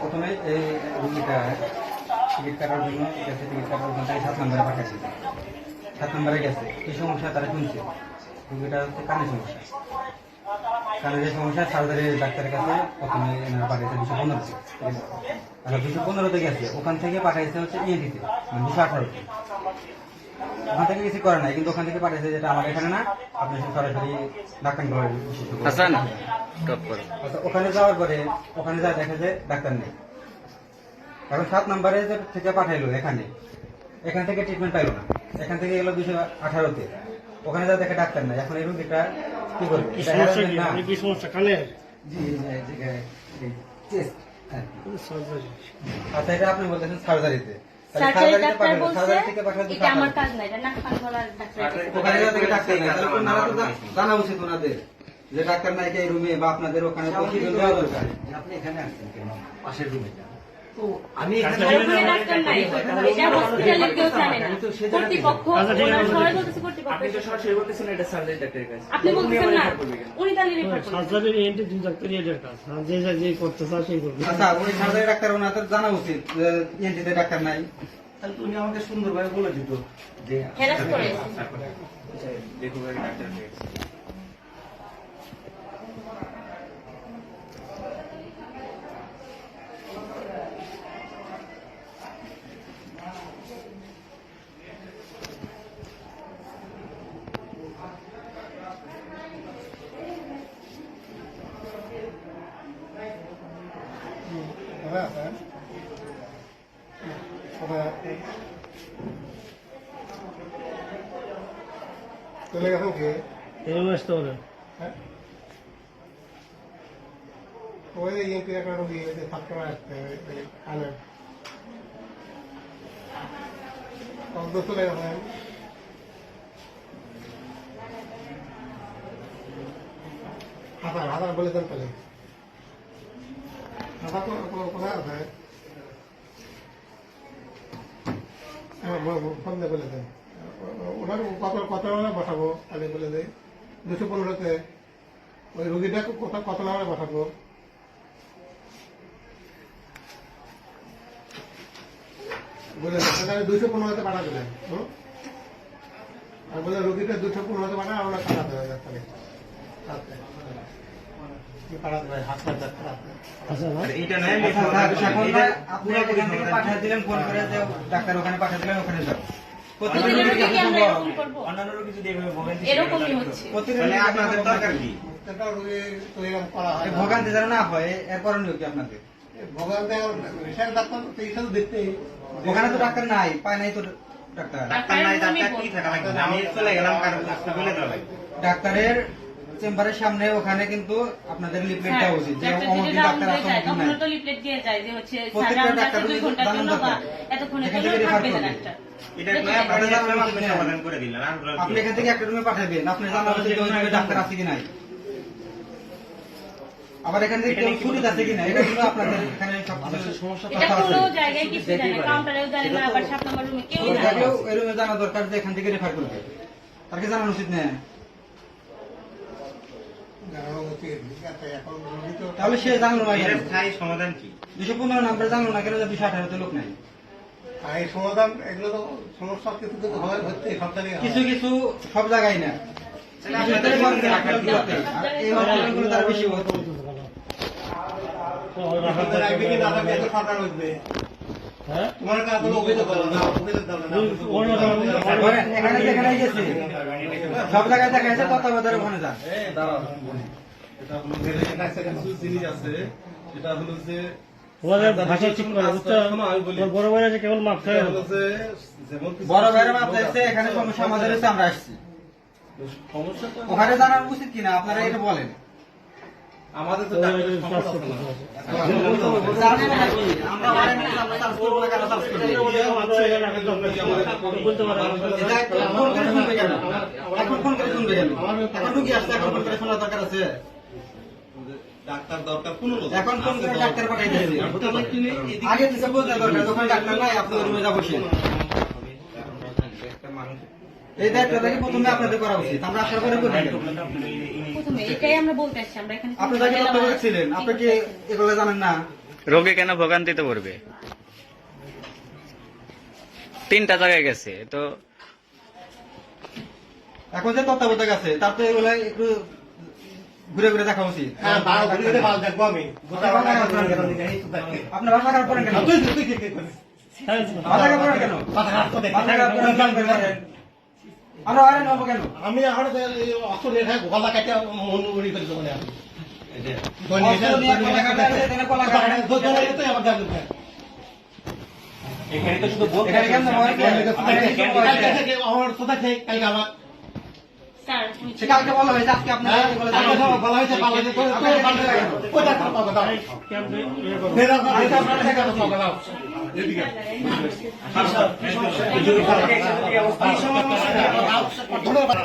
প্রথমে এই রুগীটা টিকিট কাটার জন্য গেছে টিকিট কাটার ওখানটায় সাত নম্বরে পাঠাইছে। সাত নম্বরে গেছে। কি সমস্যা তারা শুনছে? রুগীটা হচ্ছে কানের সমস্যা। কানের যে সমস্যা সার্জারি ডাক্তারের কাছে প্রথমে এনারা পাঠাইছে দুশো পনেরোতে আচ্ছা দুশো পনেরোতে গেছে ওখান থেকে পাঠাইছে হচ্ছে ইএনটিতে মানে দুশো আঠারোতে ওখান থেকে কিছু করে নাই কিন্তু ওখান থেকে পাঠিয়েছে যেটা আমার এখানে না আপনি সরাসরি ডাক্তার আচ্ছা, ওখানে যাওয়ার পরে ওখানে যা দেখা যায় ডাক্তার নেই। এখন সাত নম্বরে থেকে পাঠাইলো এখানে এখান থেকে ট্রিটমেন্ট পাইলো না। এখান থেকে গেলো দুশো আঠারোতে ওখানে যা দেখে ডাক্তার নাই। এখন এই রোগীটা কি করবে কি এটা সমস্যা harassment কি? না? আপনি কি সমস্যা? জি এই যে- এই যে- এই chest, হ্যাঁ। সার্জারি আচ্ছা এটা আপনি বলতেছেন সার্জারিতে না জা- জানা উচিত ওনাদের যে ডাক্তার নাই এই রুমে বা আপনাদের ওখানে দরকার। আপনি এখানে আসছেন কেন? পাশের রুমে আমি ডাক্তার আচ্ছা, ঠিক আছে, ওনার সবাই ঠিক আছে। বলতেছে কর্তৃপক্ষ। আপনি তো সরাসরি বলতেছেন এটা সার্জারি ডাক্তারের কাছে। আপনি বলতেছেন না। উনি তাহলে রেফার করবেন। সার্জারি এন্টি দুই ডাক্তারই এটার কাজ আর যে যা যে করতে চায় সেই করবে। আচ্ছা ওনাদের জানা উচিত ডাক্তার নাই। তাহলে তুমি আমাকে সুন্দরভাবে বলে দিত যে দেখো ডাক্তার চলে গেছেন কি? এরকম আসতে হবে ওই ইএনপি একটা রোগী থাকতে আসতে কানে কত চলে গেছেন হাজার হাজার বলে দেন তাহলে। কো- কো- কোথায় আছে বলে দেন ওনার কত কত পাঠাবো আগে বলে দেয় দুশো পনেরোতে ওই রুগীটা কত কত নামে পাঠাবো বলে তাহলে দুশো পনেরোতে পাঠা দিলেন আর বলে রুগীটা দুশো পনেরোতে পাঠা আমরা পাঠাতে হবে ডাক্তারে রাত্রে। কি পাঠাতে হবে হাসপাতাল ডাক্তার। আচ্ছা ডাক্তার ওখানে দিলেন যাও অন্যান্য রোগী যদি এভাবে ভোগান্তি আপনাদের দরকার কি? হয় যেন না হয় এর করণীয় কি আপনাদের? ভগবান ডাক্তার তো ওখানে তো ডাক্তার নাই পায় নাই তো ডাক্তার। ডাক্তার নাই ডাক্তার কি থাকা লাগবে? আমি চলে গেলাম কারও বলে দেওয়া ডাক্তারের চেম্বারের সামনে ওখানে কিন্তু আপনাদের লিফলেট হ্যাঁ, দেওয়া উচিত যে অমুক ডাক্তার তখন নাই। তো লিফলেট দিয়ে যায় যে হচ্ছে প্রত্যেকটা ডাক্তার দুই যদি ঘণ্টার জন্য বা দরকার। এতক্ষণের জন্য থাকবে না। ডাক্তার। দিলেন আপনি এখান থেকে একটা রুমে পাঠাবেন আপনি জানা উচিত যে ওই রুমে ডাক্তার আছে কি নাই। আবার এখান থেকে কেউ ছুটি আছে কিনা এটা কিন্তু আপনাদের এখানে সব সমস্যা এটা কোনো জায়গায় কিছু জানে কাউন্টারেও জানে না আবার সাত নম্বর রুমে কেউ জানে না। এই রুমে জানা দরকার যে এখান থেকে রেফার করবে। তার কি জানানো উচিত না জানানো উচিত ঠিক আছে এখন রুগী তো তাহলে সে জানলো না স্থায়ী সমাধান কি? দুশো পনেরো নাম্বার জানলো না কেন দুশো আঠারোতে লোক নাই? এই সমাধান এগুলো তো সমস্যা কিছু কিছু হয় হচ্ছে সব জায়গায় কিছু কিছু সব জায়গায় না। সরকারি বেশি সব জায়গায় দেখা যাচ্ছে তত্ত্বাবধানের ওখানে যান এটা হলো জিনিস আছে এটা হলো যে ওদের ভাষা ঠিক করে বুঝতে শোনো, আমি বলি। তোর বড় ভাই কেবল মাপ বড় ভাইয়ের মাপ চাইছে এখানে সমস্যা আমাদের আমরা আসছি। ওখানে জানার উচিত কিনা? আপনারা এটা বলেন। আমাদের তো? আমরা কেন এখন ফোন করে শুনবে কেন? এখন কেন? রুগী আসছে, এখন ফোন করে শোনার দরকার আছে? ডাক্তার দরকার পনেরো এখন ফোন করে ডাক্তার পাঠাই দিয়েছি হতে পারে কি নেই, এদিকে- আগে থেকে বলতে দরকার যখন ডাক্তার নাই আপনার রুমে যাব সে এই দায়িত্বটাকে প্রথমে আপনাদের করা উচিত আমরা আশা করে করি না। প্রথমে এটাই আমরা বলতে আসছি আমরা এখানে আপনি যাকে ছিলেন আপনি কি এগুলো জানেন না রোগী কেন ভোগান্তিতে পড়বে তিনটা জায়গায় গেছে তো এখন যে তত্ত্বাবধায়ক আছে তার তো একটু ঘুরে ঘুরে দেখা উচিত হ্যাঁ। আপনার ভাষা খারাপ করেন কেন? আমরা হয়রান হব কেন আমি এখন অত রেখে গলা কাটে মন উড়ি করে দেবো না এখানে তো শুধু বলতে আমার কোথা থেকে কালকে আমার কালকে বলা হয়েছে আজকে আপনার হ্যাঁ। বলা হয়েছে, থেকে পাবো দাও। ধন্যবাদ।